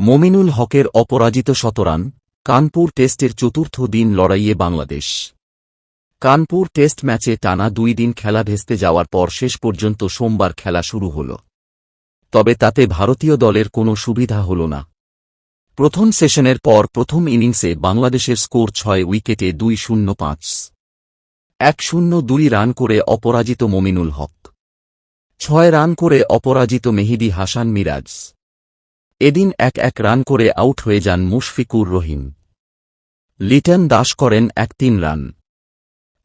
মমিনুল হকের অপরাজিত শতরান, কানপুর টেস্টের চতুর্থ দিন লড়াইয়ে বাংলাদেশ। কানপুর টেস্ট ম্যাচে টানা দুই দিন খেলা ভেস্তে যাওয়ার পর শেষ পর্যন্ত সোমবার খেলা শুরু হল। তবে তাতে ভারতীয় দলের কোনো সুবিধা হল না। প্রথম সেশনের পর প্রথম ইনিংসে বাংলাদেশের স্কোর ছয় উইকেটে দুই শূন্য পাঁচ। এক শূন্য দুই রান করে অপরাজিত মমিনুল হক। ছয় রান করে অপরাজিত মেহিদি হাসান মিরাজ। এদিন এক এক রান করে আউট হয়ে যান মুশফিকুর রহিম। লিটন দাস করেন এক তিন রান।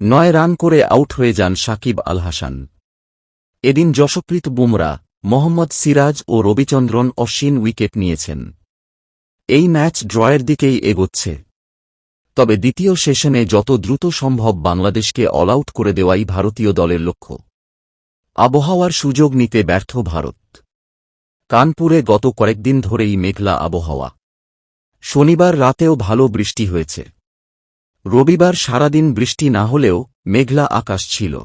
নয় রান করে আউট হয়ে যান সাকিব আল হাসান। এদিন যশপ্রীত বুমরা, মোহাম্মদ সিরাজ ও রবিচন্দ্রন অশ্বিন উইকেট নিয়েছেন। এই ম্যাচ ড্রয়ের দিকেই এগোচ্ছে। তবে দ্বিতীয় সেশনে যত দ্রুত সম্ভব বাংলাদেশকে অল আউট করে দেওয়াই ভারতীয় দলের লক্ষ্য। আবহাওয়ার সুযোগ নিতে ব্যর্থ ভারত। কানপুরে গত কয়েকদিন ধরেই মেঘলা আবহাওয়া। শনিবার রাতেও ভালো বৃষ্টি হয়েছে। রবিবার সারাদিন বৃষ্টি না হলেও মেঘলা আকাশ ছিল।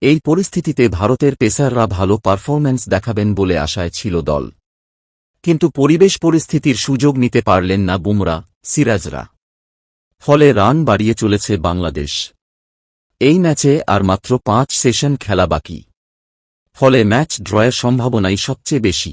এই পরিস্থিতিতে ভারতের পেসাররা ভালো পারফরম্যান্স দেখাবেন বলে আশায় ছিল দল। কিন্তু পরিবেশ পরিস্থিতির সুযোগ নিতে পারলেন না বুমরা, সিরাজরা। ফলে রান বাড়িয়ে চলেছে বাংলাদেশ। এই ম্যাচে আর মাত্র পাঁচ সেশন খেলা বাকি। ফলে ম্যাচ ড্রয়ের সম্ভাবনাই সবচেয়ে বেশি।